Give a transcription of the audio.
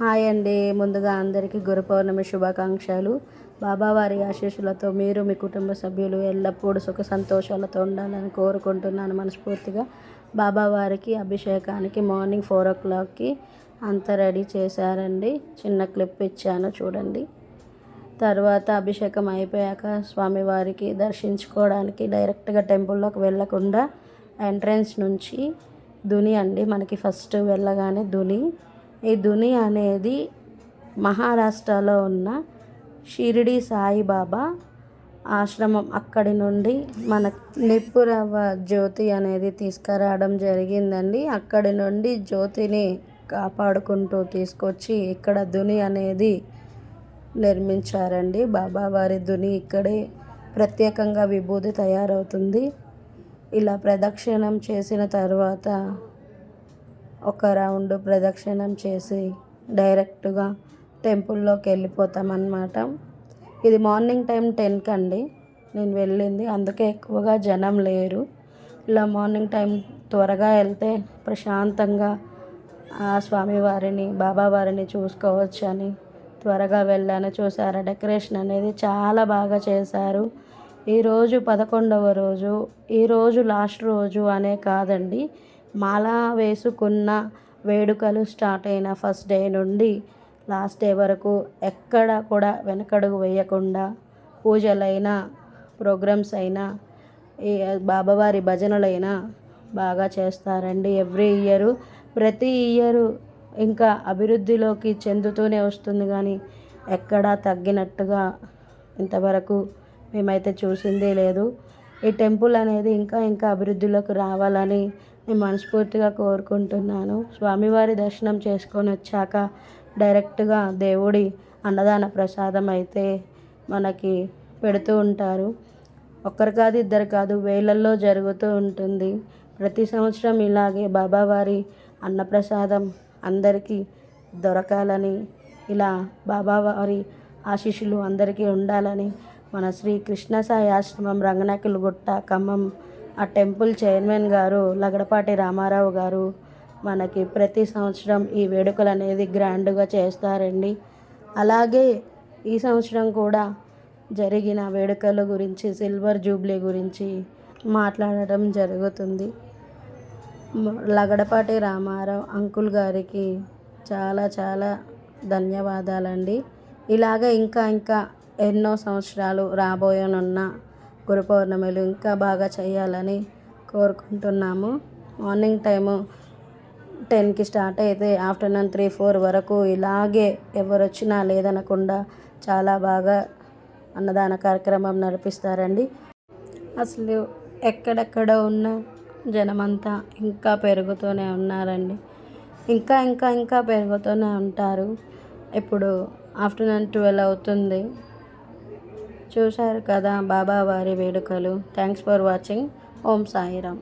Hi అండి. ముందుగా అందరికీ గురు పౌర్ణమి శుభాకాంక్షలు. బాబావారి ఆశీస్సులతో మీరు మీ కుటుంబ సభ్యులు ఎల్లప్పుడూ సుఖ సంతోషాలతో ఉండాలని కోరుకుంటున్నాను మనస్ఫూర్తిగా. బాబావారికి అభిషేకానికి మార్నింగ్ ఫోర్ ఓ క్లాక్కి అంతా రెడీ చేశారండి. చిన్న క్లిప్ ఇచ్చాను చూడండి. తర్వాత అభిషేకం అయిపోయాక స్వామివారికి దర్శించుకోవడానికి డైరెక్ట్గా టెంపుల్లోకి వెళ్ళకుండా ఎంట్రన్స్ నుంచి దుని అండి. మనకి ఫస్ట్ వెళ్ళగానే దుని. ఈ దుని అనేది మహారాష్ట్రలో ఉన్న షిరిడి సాయిబాబా ఆశ్రమం అక్కడి నుండి మన నిప్పురవ్వ జ్యోతి అనేది తీసుకురావడం జరిగిందండి. అక్కడి నుండి జ్యోతిని కాపాడుకుంటూ తీసుకొచ్చి ఇక్కడ దుని అనేది నిర్మించారండి. బాబావారి దుని ఇక్కడే ప్రత్యేకంగా విభూది తయారవుతుంది. ఇలా ప్రదక్షిణం చేసిన తర్వాత ఒక రౌండ్ ప్రదక్షిణం చేసి డైరెక్ట్గా టెంపుల్లోకి వెళ్ళిపోతాం అన్నమాట ఇది మార్నింగ్ టైం టెన్కి అండి నేను వెళ్ళింది. అందుకే ఎక్కువగా జనం లేరు. ఇలా మార్నింగ్ టైం త్వరగా వెళ్తే ప్రశాంతంగా ఆ స్వామివారిని బాబావారిని చూసుకోవచ్చు అని త్వరగా వెళ్ళాను. చూసారా? డెకరేషన్ అనేది చాలా బాగా చేశారు. ఈరోజు పదకొండవ రోజు. ఈరోజు లాస్ట్ రోజు అనే కాదండి. మాల వేసుకున్న వేడుకలు స్టార్ట్ అయిన ఫస్ట్ డే నుండి లాస్ట్ డే వరకు ఎక్కడ కూడా వెనకడుగు వేయకుండా పూజలైనా ప్రోగ్రామ్స్ అయినా ఈ బాబావారి భజనలైనా బాగా చేస్తారండి ఎవ్రీ ఇయరు. ప్రతి ఇయరు ఇంకా అభివృద్ధిలోకి చెందుతూనే వస్తుంది కానీ ఎక్కడా తగ్గినట్టుగా ఇంతవరకు మేమైతే చూసిందే లేదు. ఈ టెంపుల్ అనేది ఇంకా ఇంకా అభివృద్ధిలోకి రావాలని మనస్ఫూర్తిగా కోరుకుంటున్నాను. స్వామివారి దర్శనం చేసుకొని వచ్చాక డైరెక్ట్గా దేవుడి అన్నదాన ప్రసాదం అయితే మనకి పెడుతూ ఉంటారు. ఒక్కరు కాదు ఇద్దరు కాదు వేలల్లో జరుగుతూ ఉంటుంది. ప్రతి సంవత్సరం ఇలాగే బాబావారి అన్నప్రసాదం అందరికీ దొరకాలని ఇలా బాబావారి ఆశీస్సులు అందరికీ ఉండాలని మన శ్రీ కృష్ణ సాయి ఆశ్రమం రంగనాయకుల గుట్ట ఖమ్మం ఆ టెంపుల్ చైర్మన్ గారు లగడపాటి రామారావు గారు మనకి ప్రతి సంవత్సరం ఈ వేడుకలు అనేది గ్రాండ్గా చేస్తారండి. అలాగే ఈ సంవత్సరం కూడా జరిగిన వేడుకల గురించి సిల్వర్ జూబ్లీ గురించి మాట్లాడటం జరుగుతుంది. లగడపాటి రామారావు అంకుల్ గారికి చాలా చాలా ధన్యవాదాలండి. ఇలాగ ఇంకా ఇంకా ఎన్నో సంవత్సరాలు రాబోయనున్న గురు పౌర్ణమిలు ఇంకా బాగా చేయాలని కోరుకుంటున్నాము. మార్నింగ్ టైము టెన్కి స్టార్ట్ అయితే ఆఫ్టర్నూన్ త్రీ ఫోర్ వరకు ఇలాగే ఎవరు వచ్చినా లేదనకుండా చాలా బాగా అన్నదాన కార్యక్రమం నడిపిస్తారండి. అసలు ఎక్కడెక్కడ ఉన్న జనమంతా ఇంకా పెరుగుతూనే ఉన్నారండి. ఇంకా ఇంకా ఇంకా పెరుగుతూనే ఉంటారు. ఇప్పుడు ఆఫ్టర్నూన్ ట్వెల్వ్ అవుతుంది. చూశారు కదా బాబావారి వేడుకలు. Thanks for watching Om Sairam.